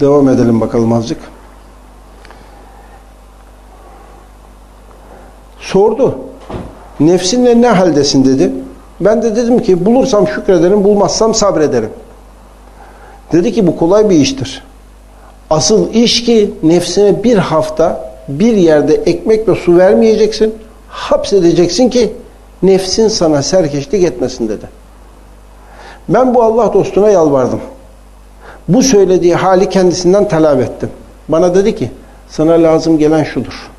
Devam edelim bakalım azıcık. Sordu. Nefsinle ne haldesin dedi. Ben de dedim ki bulursam şükrederim, bulmazsam sabrederim. Dedi ki bu kolay bir iştir. Asıl iş ki nefsine bir hafta bir yerde ekmek ve su vermeyeceksin. Hapsedeceksin ki nefsin sana serkeşlik etmesin dedi. Ben bu Allah dostuna yalvardım. Bu söylediği hali kendisinden talep ettim. Bana dedi ki sana lazım gelen şudur.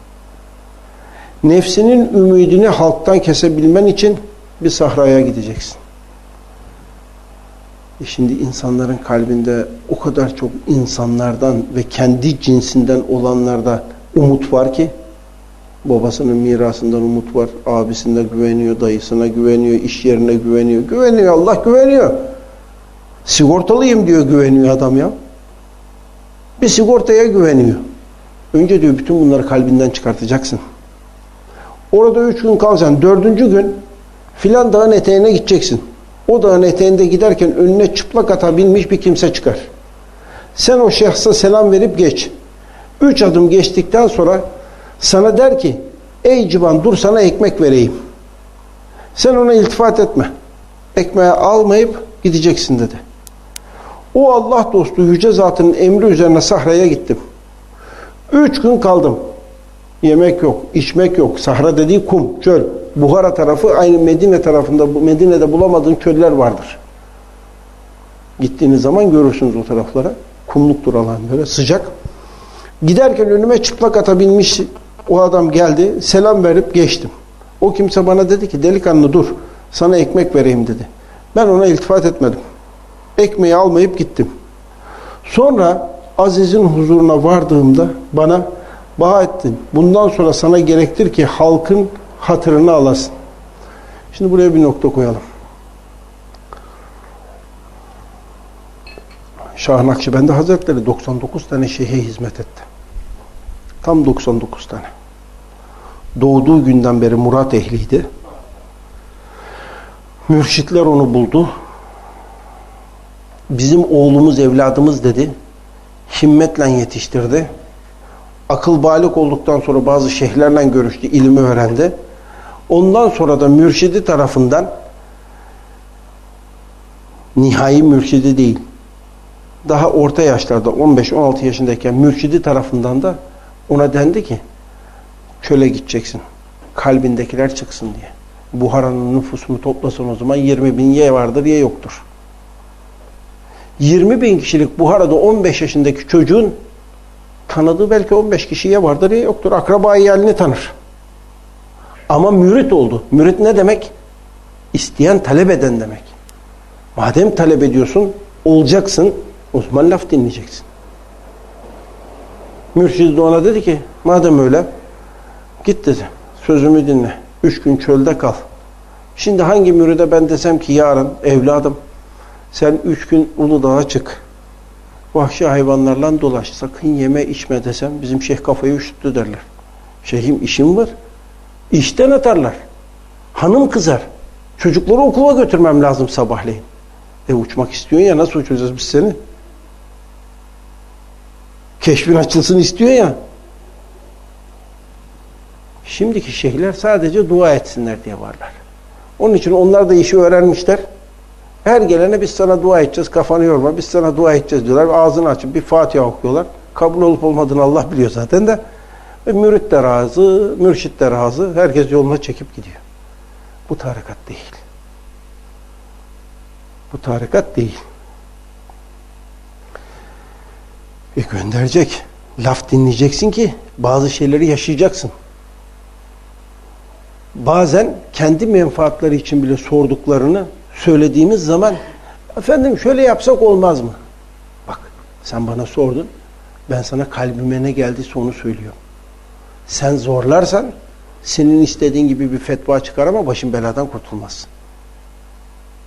Nefsinin ümidini halktan kesebilmen için bir sahraya gideceksin. E şimdi insanların kalbinde o kadar çok insanlardan ve kendi cinsinden olanlarda umut var ki babasının mirasından umut var, abisine güveniyor, dayısına güveniyor, iş yerine güveniyor. Güveniyor, Allah güveniyor. Sigortalıyım diyor güveniyor adam ya. Bir sigortaya güveniyor. Önce diyor bütün bunları kalbinden çıkartacaksın. Orada üç gün kalacaksın. Dördüncü gün filan dağın eteğine gideceksin. O dağın eteğinde giderken önüne çıplak atabilmiş bir kimse çıkar. Sen o şahsa selam verip geç. Üç adım geçtikten sonra sana der ki ey civan dur sana ekmek vereyim. Sen ona iltifat etme. Ekmeği almayıp gideceksin dedi. O Allah dostu yüce zatının emri üzerine sahraya gittim. Üç gün kaldım. Yemek yok, içmek yok. Sahra dediği kum, çöl. Buhara tarafı aynı Medine tarafında, Medine'de bulamadığın çöller vardır. Gittiğiniz zaman görürsünüz o taraflara. Kumluktur alan böyle sıcak. Giderken önüme çıplak atabilmiş o adam geldi. Selam verip geçtim. O kimse bana dedi ki delikanlı dur sana ekmek vereyim dedi. Ben ona iltifat etmedim. Ekmeği almayıp gittim. Sonra Aziz'in huzuruna vardığımda bana Bahattin bundan sonra sana gerektir ki halkın hatırını alasın. Şimdi buraya bir nokta koyalım. Şah Nakşibendi Hazretleri 99 tane şeyhe hizmet etti. Tam 99 tane. Doğduğu günden beri murat ehliydi. Mürşitler onu buldu. Bizim oğlumuz, evladımız dedi. Himmetle yetiştirdi. Akıl balik olduktan sonra bazı şeyhlerle görüştü, ilmi öğrendi. Ondan sonra da mürşidi tarafından nihai mürşidi değil, daha orta yaşlarda 15-16 yaşındayken mürşidi tarafından da ona dendi ki çöle gideceksin. Kalbindekiler çıksın diye. Buhara'nın nüfusunu toplasan o zaman 20 bin ye vardır ye yoktur. 20 bin kişilik Buhara'da 15 yaşındaki çocuğun tanıdığı belki 15 kişiye vardır ya yoktur. Akraba iyalini tanır. Ama mürit oldu. Mürit ne demek? İsteyen, talep eden demek. Madem talep ediyorsun, olacaksın, o zaman laf dinleyeceksin. Mürşid de ona dedi ki, madem öyle, git dedi, sözümü dinle. Üç gün çölde kal. Şimdi hangi müride ben desem ki yarın, evladım, sen üç gün Uludağ'a çık. Vahşi hayvanlarla dolaş. Sakın yeme içme desem bizim şeyh kafayı üşüttü derler. Şeyhim işim var. İşten atarlar. Hanım kızar. Çocukları okula götürmem lazım sabahleyin. E uçmak istiyorsun ya nasıl uçacağız biz seni? Keşfin açılsın istiyor ya. Şimdiki şeyhler sadece dua etsinler diye varlar. Onun için onlar da işi öğrenmişler. Her gelene biz sana dua edeceğiz, kafanı yorma, biz sana dua edeceğiz diyorlar. Ağzını açıp bir Fatiha okuyorlar. Kabul olup olmadığını Allah biliyor zaten de. Ve mürit de razı, mürşit de razı. Herkes yoluna çekip gidiyor. Bu tarikat değil. Bu tarikat değil. E gönderecek. Laf dinleyeceksin ki bazı şeyleri yaşayacaksın. Bazen kendi menfaatleri için bile sorduklarını söylediğimiz zaman efendim şöyle yapsak olmaz mı? Bak sen bana sordun. Ben sana kalbime ne geldiyse onu söylüyorum. Sen zorlarsan senin istediğin gibi bir fetva çıkar ama başın beladan kurtulmazsın.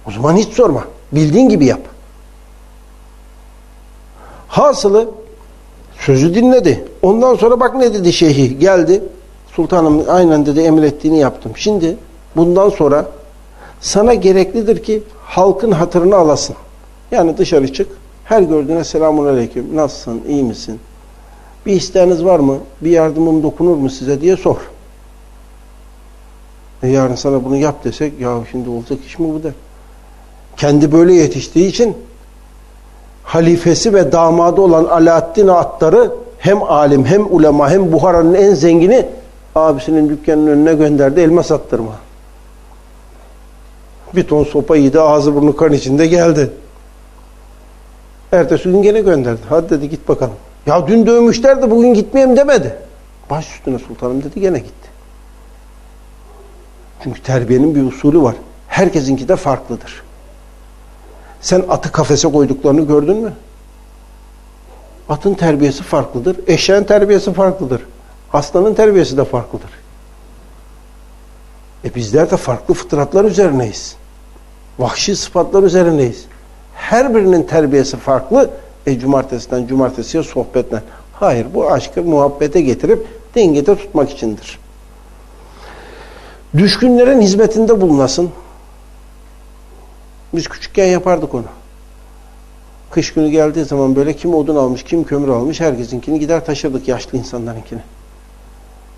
O zaman hiç sorma. Bildiğin gibi yap. Hasılı sözü dinledi. Ondan sonra bak ne dedi şeyhi. Geldi. Sultanım aynen dedi emrettiğini yaptım. Şimdi bundan sonra sana gereklidir ki halkın hatırını alasın. Yani dışarı çık. Her gördüğüne selamun aleyküm. Nasılsın? iyi misin? Bir isteğiniz var mı? Bir yardımım dokunur mu size diye sor. E yarın sana bunu yap desek ya şimdi olacak iş mi bu der. Kendi böyle yetiştiği için halifesi ve damadı olan Alaaddin Attar'ı hem alim hem ulema hem Buhara'nın en zengini abisinin dükkanının önüne gönderdi elma sattırma. Bir ton sopa yedi ağzı burnu kan içinde geldi. Ertesi gün gene gönderdi. Hadi dedi git bakalım. Ya dün dövmüşler de bugün gitmeyeyim demedi. Baş üstüne sultanım dedi gene gitti. Çünkü terbiyenin bir usulü var. Herkesinki de farklıdır. Sen atı kafese koyduklarını gördün mü? Atın terbiyesi farklıdır. Eşeğin terbiyesi farklıdır. Aslanın terbiyesi de farklıdır. E bizler de farklı fıtratlar üzerineyiz. Vahşi sıfatlar üzerineyiz. Her birinin terbiyesi farklı. E cumartesiden cumartesiye sohbetle. Hayır bu aşkı muhabbete getirip dengede tutmak içindir. Düşkünlerin hizmetinde bulunasın. Biz küçükken yapardık onu. Kış günü geldiği zaman böyle kim odun almış, kim kömür almış herkesinkini gider taşırdık yaşlı insanlarınkini.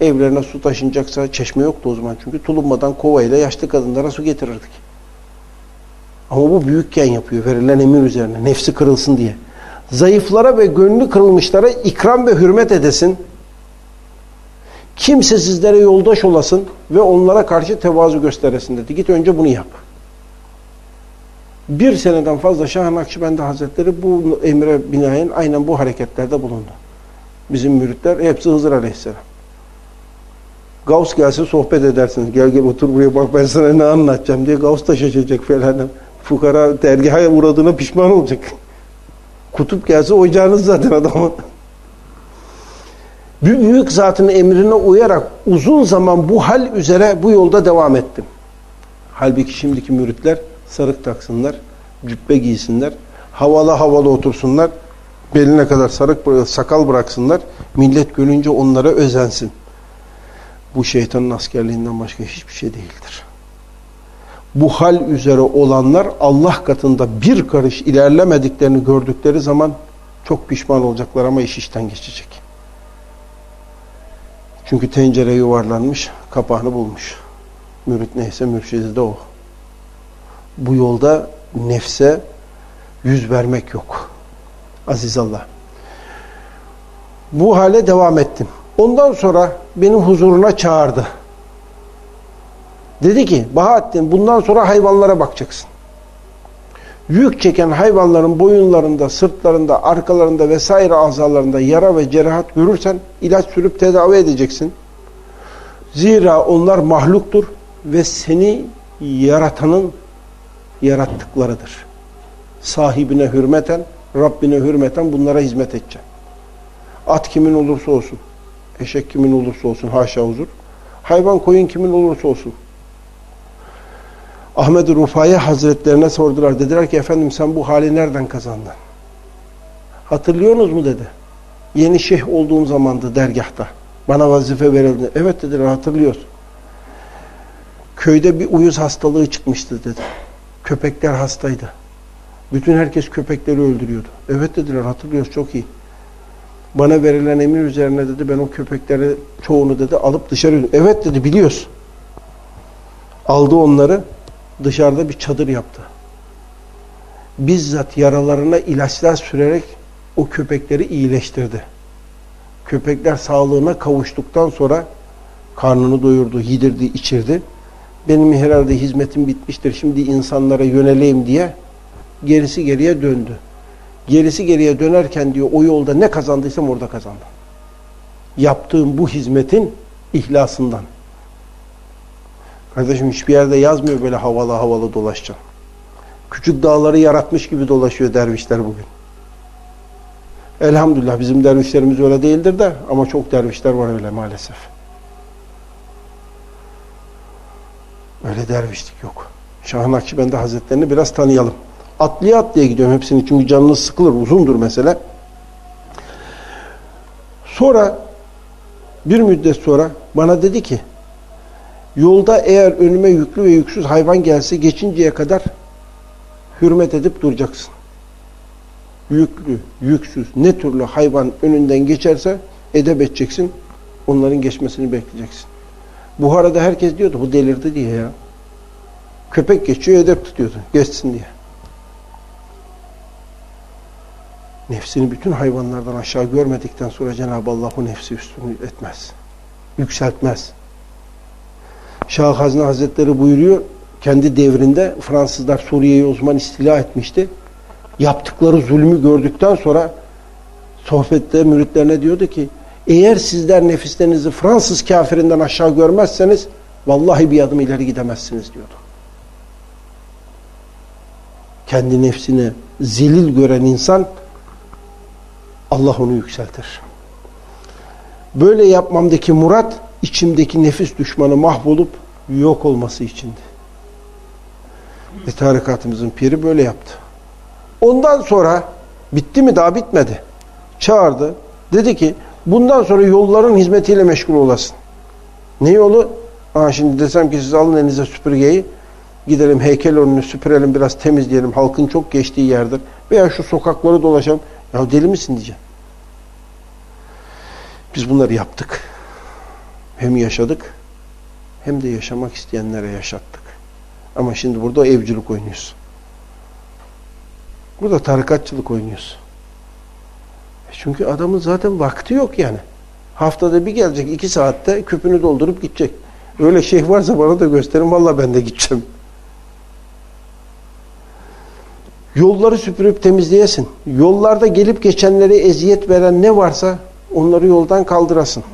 Evlerine su taşınacaksa çeşme yoktu o zaman çünkü tulumbadan kovayla yaşlı kadınlara su getirirdik. Ama bu büyükken yapıyor verilen emir üzerine nefsi kırılsın diye. Zayıflara ve gönlü kırılmışlara ikram ve hürmet edesin. Kimsesizlere yoldaş olasın ve onlara karşı tevazu gösteresin dedi. Git önce bunu yap. Bir seneden fazla Şah Nakşibendi Hazretleri bu emre binaen aynen bu hareketlerde bulundu. Bizim müritler hepsi Hızır Aleyhisselam. Gavs gelse sohbet edersiniz. Gel gel otur buraya bak ben sana ne anlatacağım diye Gavs da şaşacak falan. Fukara dergaha uğradığına pişman olacak. Kutup gelse oyacağınız zaten adamı. Bir büyük zatın emrine uyarak uzun zaman bu hal üzere bu yolda devam ettim. Halbuki şimdiki müritler sarık taksınlar, cübbe giysinler, havalı havalı otursunlar, beline kadar sarık sakal bıraksınlar, millet görünce onlara özensin. Bu şeytanın askerliğinden başka hiçbir şey değildir. Bu hal üzere olanlar Allah katında bir karış ilerlemediklerini gördükleri zaman çok pişman olacaklar ama iş işten geçecek. Çünkü tencere yuvarlanmış, kapağını bulmuş. Mürit neyse mürşidi de o. Bu yolda nefse yüz vermek yok. Aziz Allah. Bu hale devam ettim. Ondan sonra benim huzuruna çağırdı. Dedi ki Bahattin bundan sonra hayvanlara bakacaksın. Yük çeken hayvanların boyunlarında, sırtlarında, arkalarında vesaire azalarında yara ve cerahat görürsen ilaç sürüp tedavi edeceksin. Zira onlar mahluktur ve seni yaratanın yarattıklarıdır. Sahibine hürmeten, Rabbine hürmeten bunlara hizmet edeceksin. At kimin olursa olsun, eşek kimin olursa olsun, haşa huzur. Hayvan koyun kimin olursa olsun. Ahmet Rufai Hazretlerine sordular. Dediler ki efendim sen bu hali nereden kazandın? Hatırlıyorsunuz mu dedi. Yeni şeyh olduğum zamandı dergahta. Bana vazife verildi. Evet dediler hatırlıyoruz. Köyde bir uyuz hastalığı çıkmıştı dedi. Köpekler hastaydı. Bütün herkes köpekleri öldürüyordu. Evet dediler hatırlıyoruz çok iyi. Bana verilen emir üzerine dedi ben o köpekleri çoğunu dedi alıp dışarı Evet dedi biliyoruz. Aldı onları dışarıda bir çadır yaptı. Bizzat yaralarına ilaçlar sürerek o köpekleri iyileştirdi. Köpekler sağlığına kavuştuktan sonra karnını doyurdu, yedirdi, içirdi. Benim herhalde hizmetim bitmiştir, şimdi insanlara yöneleyim diye gerisi geriye döndü. Gerisi geriye dönerken diyor o yolda ne kazandıysam orada kazandım. Yaptığım bu hizmetin ihlasından. Kardeşim hiçbir yerde yazmıyor böyle havalı havalı dolaşacaksın. Küçük dağları yaratmış gibi dolaşıyor dervişler bugün. Elhamdülillah bizim dervişlerimiz öyle değildir de ama çok dervişler var öyle maalesef. Öyle dervişlik yok. Şah Nakşibendi Hazretlerini biraz tanıyalım. Atlıya atlıya gidiyorum hepsini çünkü canınız sıkılır uzundur mesele. Sonra bir müddet sonra bana dedi ki Yolda eğer önüme yüklü ve yüksüz hayvan gelse geçinceye kadar hürmet edip duracaksın. yüklü, yüksüz, ne türlü hayvan önünden geçerse edep edeceksin. Onların geçmesini bekleyeceksin. Buhara'da herkes diyordu bu delirdi diye ya. Köpek geçiyor edep tutuyordu geçsin diye. Nefsini bütün hayvanlardan aşağı görmedikten sonra Cenab-ı Allah o nefsi üstün etmez. Yükseltmez. Şah Hazine Hazretleri buyuruyor kendi devrinde Fransızlar Suriye'yi o zaman istila etmişti. Yaptıkları zulmü gördükten sonra sohbette müritlerine diyordu ki eğer sizler nefislerinizi Fransız kafirinden aşağı görmezseniz vallahi bir adım ileri gidemezsiniz diyordu. Kendi nefsini zelil gören insan Allah onu yükseltir. Böyle yapmamdaki murat içimdeki nefis düşmanı mahvolup yok olması içindi. Ve tarikatımızın piri böyle yaptı. Ondan sonra bitti mi daha bitmedi. Çağırdı. Dedi ki bundan sonra yolların hizmetiyle meşgul olasın. Ne yolu? Aa, şimdi desem ki siz alın elinize süpürgeyi gidelim heykel önünü süpürelim biraz temizleyelim halkın çok geçtiği yerdir. Veya şu sokakları dolaşalım. Ya deli misin diyeceğim. Biz bunları yaptık. Hem yaşadık hem de yaşamak isteyenlere yaşattık. Ama şimdi burada evcilik oynuyoruz. Burada tarikatçılık oynuyoruz. Çünkü adamın zaten vakti yok yani. Haftada bir gelecek iki saatte küpünü doldurup gidecek. Öyle şey varsa bana da gösterin valla ben de gideceğim. Yolları süpürüp temizleyesin. Yollarda gelip geçenlere eziyet veren ne varsa onları yoldan kaldırasın.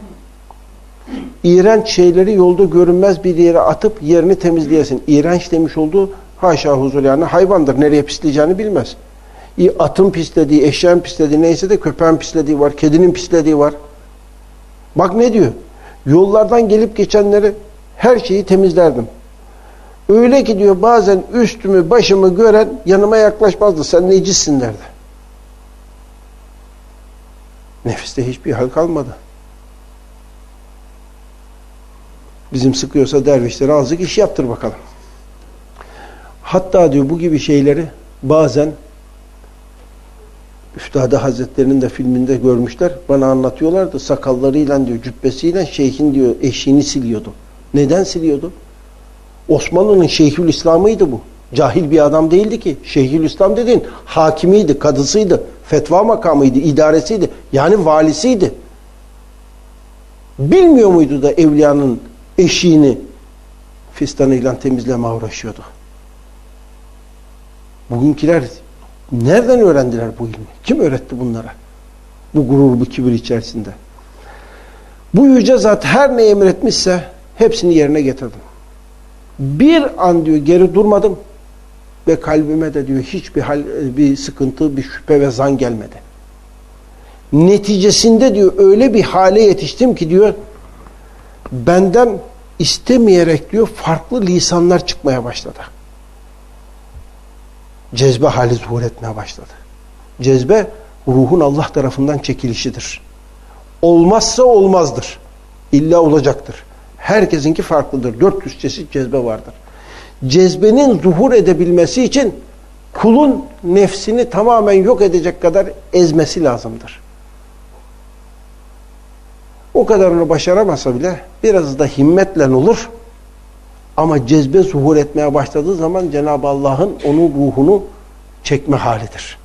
İğrenç şeyleri yolda görünmez bir yere atıp yerini temizleyesin. İğrenç demiş olduğu haşa huzur yani hayvandır. Nereye pisleyeceğini bilmez. Atın pislediği, eşeğin pislediği neyse de köpeğin pislediği var, kedinin pislediği var. Bak ne diyor? Yollardan gelip geçenleri her şeyi temizlerdim. Öyle ki diyor bazen üstümü başımı gören yanıma yaklaşmazdı. Sen necissin derdi. Nefiste hiçbir hal kalmadı. Bizim sıkıyorsa dervişlere azıcık iş yaptır bakalım. Hatta diyor bu gibi şeyleri bazen Üftade Hazretleri'nin de filminde görmüşler. Bana anlatıyorlardı. Sakallarıyla diyor cübbesiyle şeyhin diyor eşiğini siliyordu. Neden siliyordu? Osmanlı'nın Şeyhül İslam'ıydı bu. Cahil bir adam değildi ki. Şeyhül İslam dediğin hakimiydi, kadısıydı, fetva makamıydı, idaresiydi. Yani valisiydi. Bilmiyor muydu da evliyanın eşiğini fistanıyla temizleme uğraşıyordu. Bugünküler nereden öğrendiler bu ilmi? Kim öğretti bunlara? Bu gurur, bu kibir içerisinde. Bu yüce zat her ne emretmişse hepsini yerine getirdim. Bir an diyor geri durmadım ve kalbime de diyor hiçbir hal, bir sıkıntı, bir şüphe ve zan gelmedi. Neticesinde diyor öyle bir hale yetiştim ki diyor benden istemeyerek diyor farklı lisanlar çıkmaya başladı. Cezbe hali zuhur etmeye başladı. Cezbe ruhun Allah tarafından çekilişidir. Olmazsa olmazdır. İlla olacaktır. Herkesinki farklıdır. 400 çeşit cezbe vardır. Cezbenin zuhur edebilmesi için kulun nefsini tamamen yok edecek kadar ezmesi lazımdır. O kadarını başaramasa bile biraz da himmetle olur. Ama cezbe zuhur etmeye başladığı zaman Cenab-ı Allah'ın onun ruhunu çekme halidir.